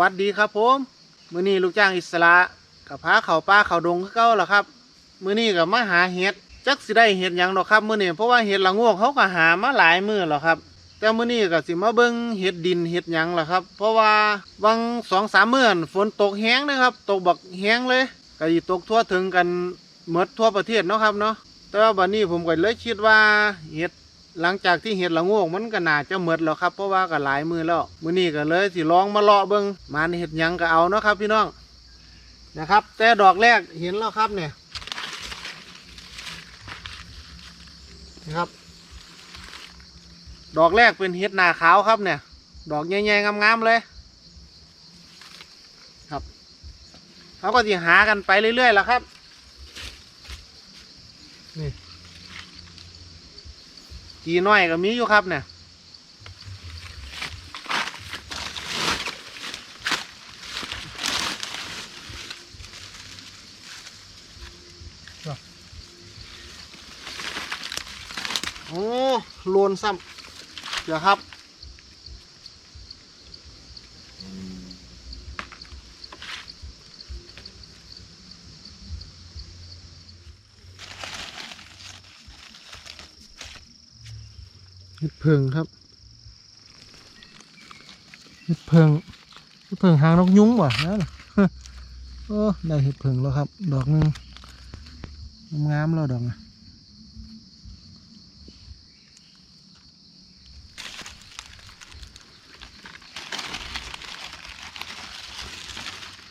วัสดีครับผมมื้อนี้ลูกจ้างอิสระกับพาเขาป่าเขาดงคือเก่าล่ะครับมื้อนี้ก็มาหาเห็ดจักสิได้เห็ดหยังดอกครับมื้อนี้เพราะว่าเห็ดละโงกเขาก็หามาหลายมื้อแล้วครับ แต่มื้อนี้ก็สิมาเบิ่งเห็ดดินเห็ดหยังล่ะครับ เพราะว่าวังสองสามมื้อฝนตกแห้งนะครับตกบักแห้งเลยก็สิตกทั่วถึงกันหมดทั่วประเทศเนาะครับเนาะแต่ว่าบัดนี้ผมก็เลยคิดว่าเห็ด หลังจากที่เห็ดละโงกมันก็น่าจะหมดแล้วครับ เพราะว่าก็หลายมือแล้วมือนี้ก็เลยสิลองมาเลาะเบิ่งมันเห็ดยังก็เอาเนาะครับ พี่น้องนะครับ แต่ดอกแรกเห็นแล้วครับเนี่ยนะครับ ดอกแรกเป็นเห็ดหนาขาวครับเนี่ย ดอกใหญ่ๆงามๆเลยครับเขาก็จะหากันไปเรื่อยๆแล้วครับ นี่ กีน้อยก็มีอยู่ครับเนี่ยโอ้โลนซ้ำเดี๋ยวครับ เห็ดเพิงครับ เห็ดเพิงเห็ดเพิงหางนกยุ้งว่ะนั่นน่ะโอ้ได้เห็ดเพิงแล้วครับ ดอกหนึงงามๆแล้วดอกนะ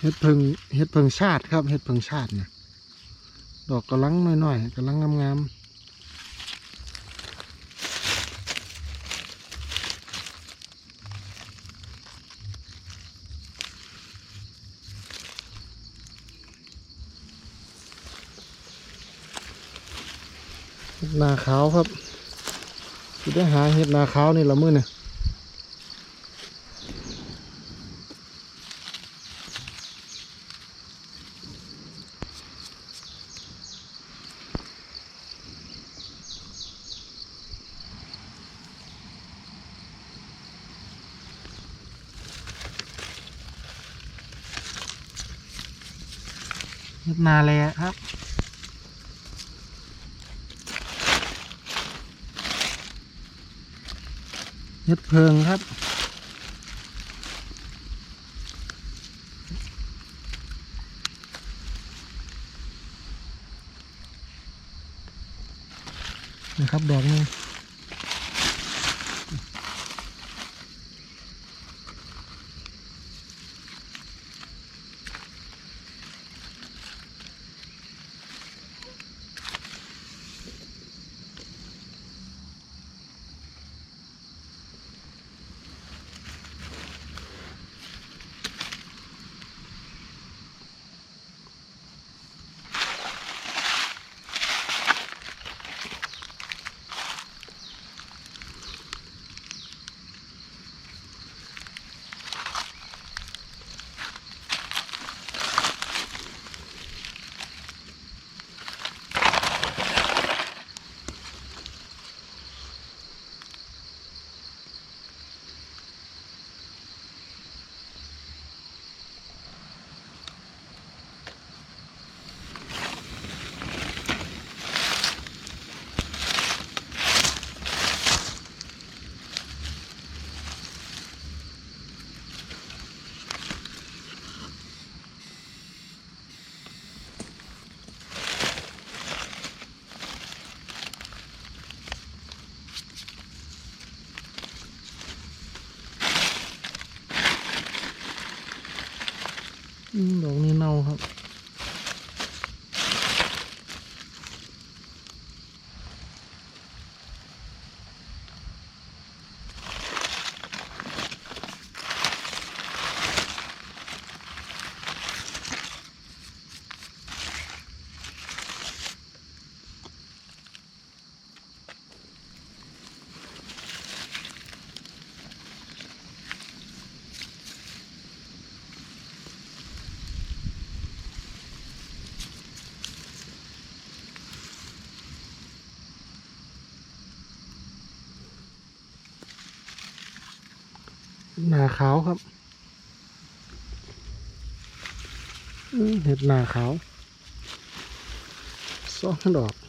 เห็ดเพิงเห็ดเพิงชาติครับ เห็ดเพิงชาติเนี่ยดอกกำลังน้อยๆกำลังงามๆ นาขาวครับจะได้หาเห็ดนาขาวนี่ละมือเนี่ยเห็ดนาแลครับ เห็ ดเพิงครับนะครับดอกนึง หนาขาวครับเห็ดหนาขาวสองดอก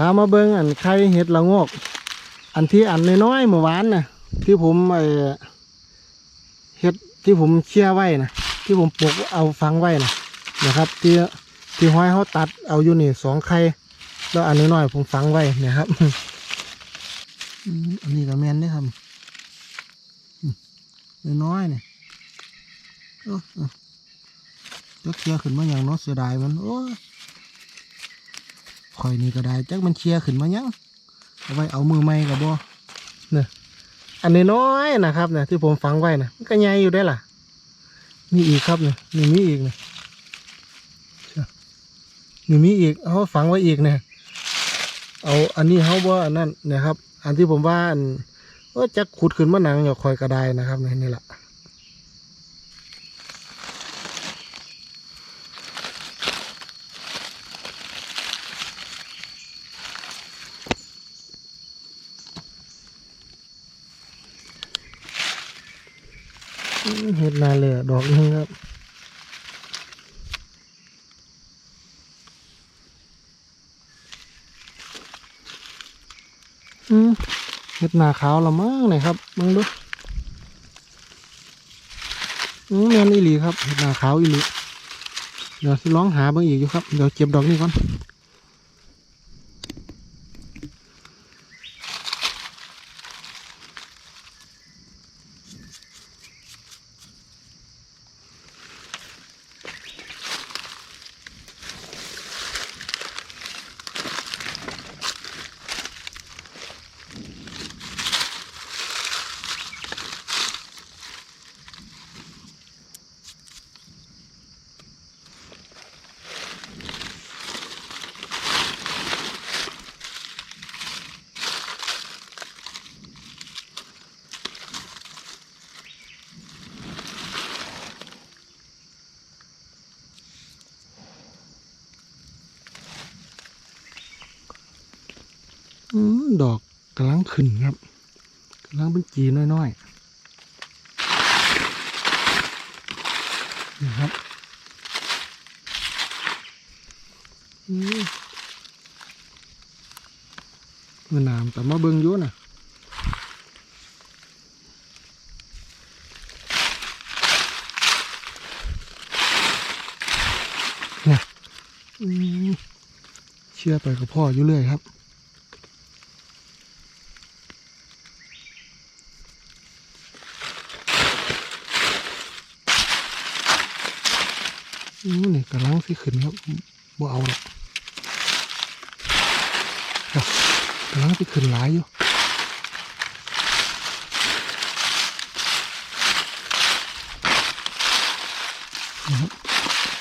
พามาเบิ่งอันไข่เห็ดละโงกอันที่อันน้อยๆเมื่อวานนะที่ผมไอเห็ดที่ผมเชี่ยไว้นะที่ผมปลูกเอาฟังไว้นะนะครับที่ที่ห้อยเขาตัดเอาอยู่นี่สองไข่แล้วอันน้อยๆผมฟังไว้นะครับอันนี้ก็แมนด้อครับน้อยๆเนี่ยเออจักเชียขึ้นมาอย่างน้อเสียดายมันโอ้ ยข่อยนี่ก็ได้จักมันเชียขึ้นมายังเอาไว้เอามือไม้กับบ่เนี่ยอันนี้น้อยนะครับเนี่ยที่ผมฝังไว้นะมันก็ใหญ่อยู่ได้ล่ะ มีอีกครับเนี่ยนี่มีอีกเนี่ยเชื่อนี่มีอีกเขาฝังไว้อีกเนี่ยเอาอันนี้เขาบ่อันนั้นนะครับ อันที่ผมว่าอันว่าจะขุดขึ้นมาหนังอย่าคอยกระไดนะครับนี่นี่แหละ เห็ดนาเลยอดอกนึงครับอืมเห็ดนาขาวละมั้งเนี่ยครับมึงดูอืมแมนอีหลีครับเห็ดนาขาวอีหลีเดี๋ยวสิร้องหาเบิ่งอีกอยู่ครับ เดี๋ยวเก็บดอกนี้ก่อน ดอกกำลังขึ้นครับกำลังเป็นจีน้อยๆนี่ครับมเมื่อนามแต่มาเบิ่งยู่นะเนี่ยเชื่อไปกับพ่ออยู่เรื่อยครับ นี่กำลังสิขึ้นครับบ่เอาหรอกกำลังสิขึ้นหลายอยู่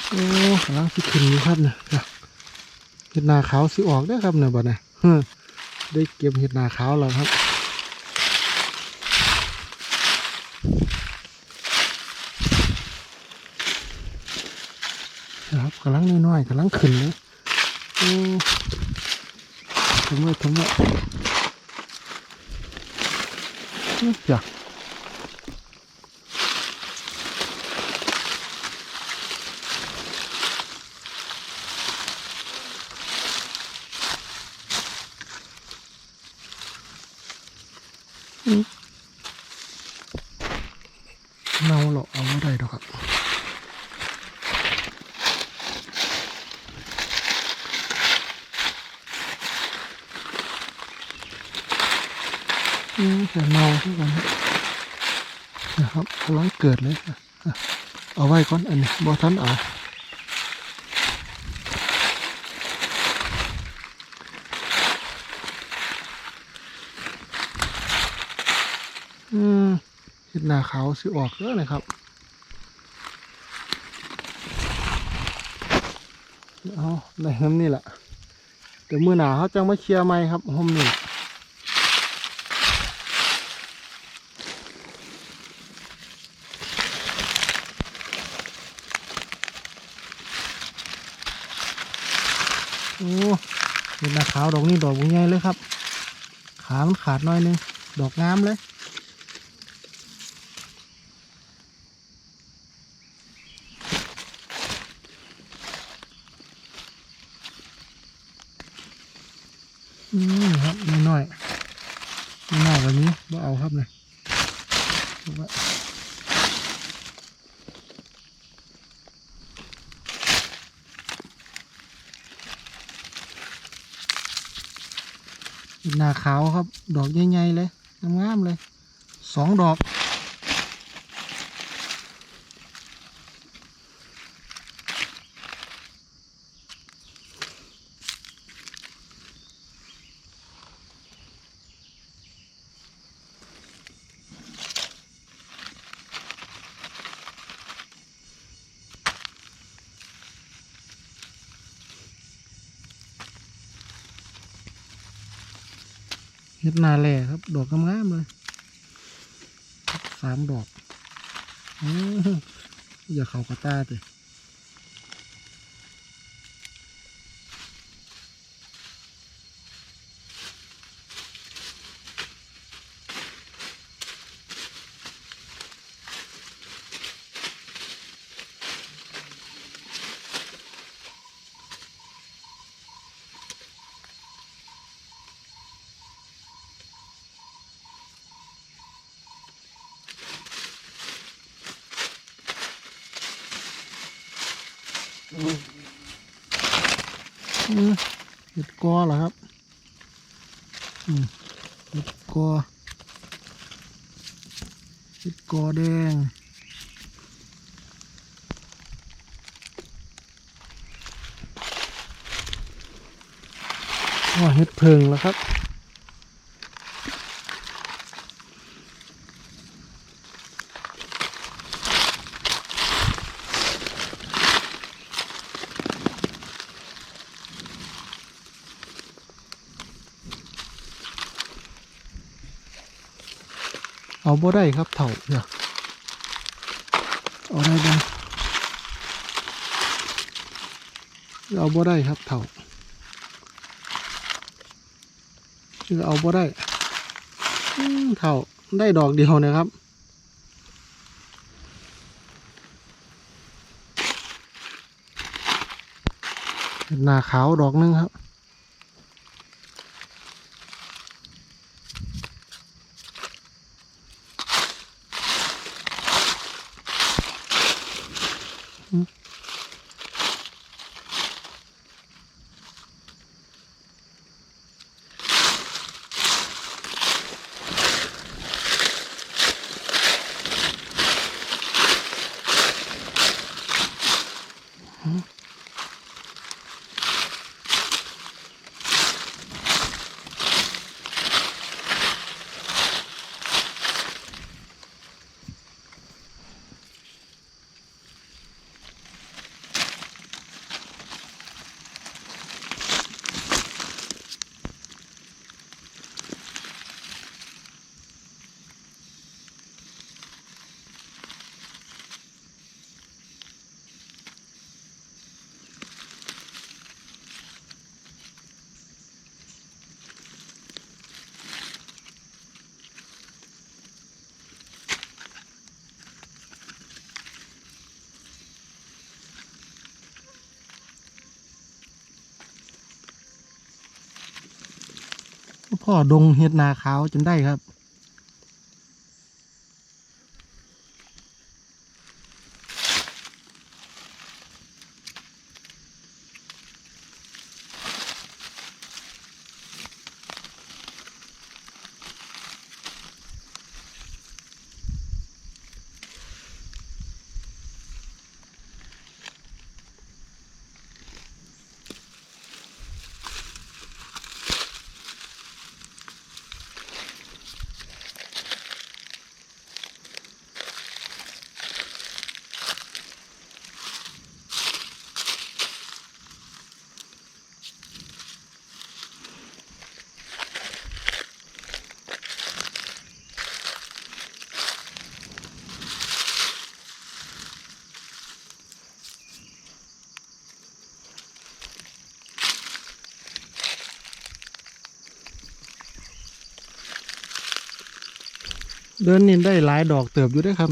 โอ้กำลังสิขึ้นอยู่ครับเนี่ยเห็ดนาขาวสิออกได้ครับเนี่ยบ่เนี่ยได้เก็บเห็ดนาขาวแล้วครับ นะครับ กำลังน้อยๆกำลังขึ้นเลยโอ้ทำไมทำไมอยากอืมเน่าหรอกเอาไม่ได้ดอกครับ อืมแต่เมาทุกวันนะครับกำลังเกิดเลยเอาไว้ก่อนอันนี้บอทันเอาอืมเห็ดหน้าขาวสิออกแล้วนะครับ เอาได้น้ำนี่แหละเดี๋ยวมือหนาเขาจังมาเคลียร์ไหมครับห้องนี่แหละ ดอกนี้ดอกใหญ่เลยครับ ขามันขาดน้อยนึง ดอกงามเลย อืมครับน้อยน้อยแบบนี้บ่เอาครับเลยเอาไว้ หน้าขาวครับ ดอกใหญ่ๆเลยงามๆเลยสองดอก ฮ็ดนาแหล่ครับ ดอกงามๆเลยสามดอก อย่าเขากระตาเลย เห็ดกอเหรอครับเห็ดกอเห็ดกอแดงอ๋อเห็ดเพิงแล้วครับ บ่ได้ครับเถ่าเดี๋ยเอาได้บ้าเอาบ่ได้ครับเถ่าคือเอาบ่ได้เถ่าได้ดอกเดียวนะครับหน้าขาวดอกหนึงครับ พ่อดงเห็ดนาขาวจนได้ครับ เดินนี่ได้หลายดอกเติบอยู่ด้วยครับ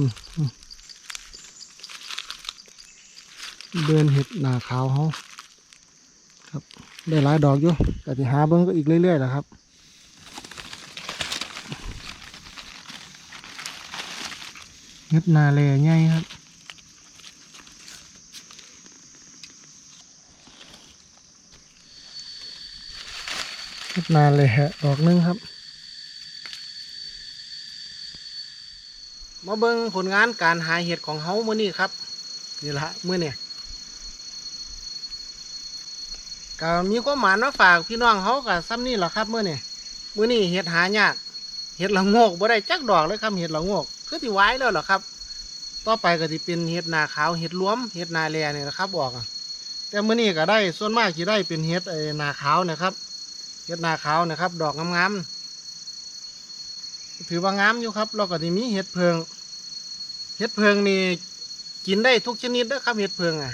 เดินเห็ดหนาขาวเขาครับ ได้หลายดอกอยู่แต่ที่หาเบิ้งก็อีกเรื่อยๆแหละครับเห็ดนาแลใหญ่ครับเฮ็ดนาเลยฮะดอกหนึงครับ มาเบิ่งผลงานการหาเห็ดของเฮาเมื้อนี้ครับนี่ละเมื้อเนี่ยก็มีความหมายมาฝากพี่น้องเฮากับซ้ำนี่แหละครับเมื้อนี้มื้อนี้เห็ดหายากเห็ดละโงกบ่ได้จักดอกเลยครับเห็ดละโงกคือสิไว้แล้วเหรอครับ ต่อไปก็สิเป็นเห็ดนาขาวเห็ดรวมเห็ดนาแลนี่ยนะครับออกแต่เมื้อนี้ก็ได้ส่วนมากสิได้เป็นเห็ดไอ้นาขาวนะครับเห็ดนาขาวนะครับ ดอกงามๆถือว่างามอยู่ครับเราก็จะมีเห็ดเพิง เห็ดเพิงนี่กินได้ทุกชนิดนะครับเห็ดเพิงอะ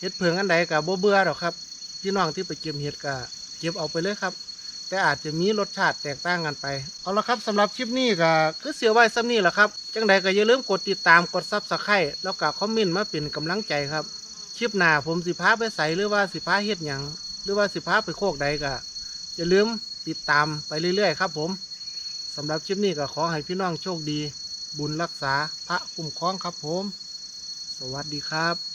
เห็ดเพิงอันใดกับโบเบื่อหรอกครับพี่น้องที่ไปเก็บเห็ดก็เก็บเอาไปเลยครับ แต่อาจจะมีรสชาติแตกต่างกันไปเอาละครับสำหรับคลิปนี้ก็คือเสียไว้ซ้ำนี่แหละครับจังใดก็อย่าลืมกดติดตามกดซับสไครต์แล้วก็คอมเมนต์มาเป็นกำลังใจครับคลิปหน้าผมสิพาไปใส่หรือว่าสิพาเฮ็ดหยังหรือว่าสิพาไปโคกใดก็อย่าลืมติดตามไปเรื่อยๆครับผมสำหรับคลิปนี้ก็ขอให้พี่น้องโชคดี บุญรักษาพระคุ้มครองครับผม สวัสดีครับ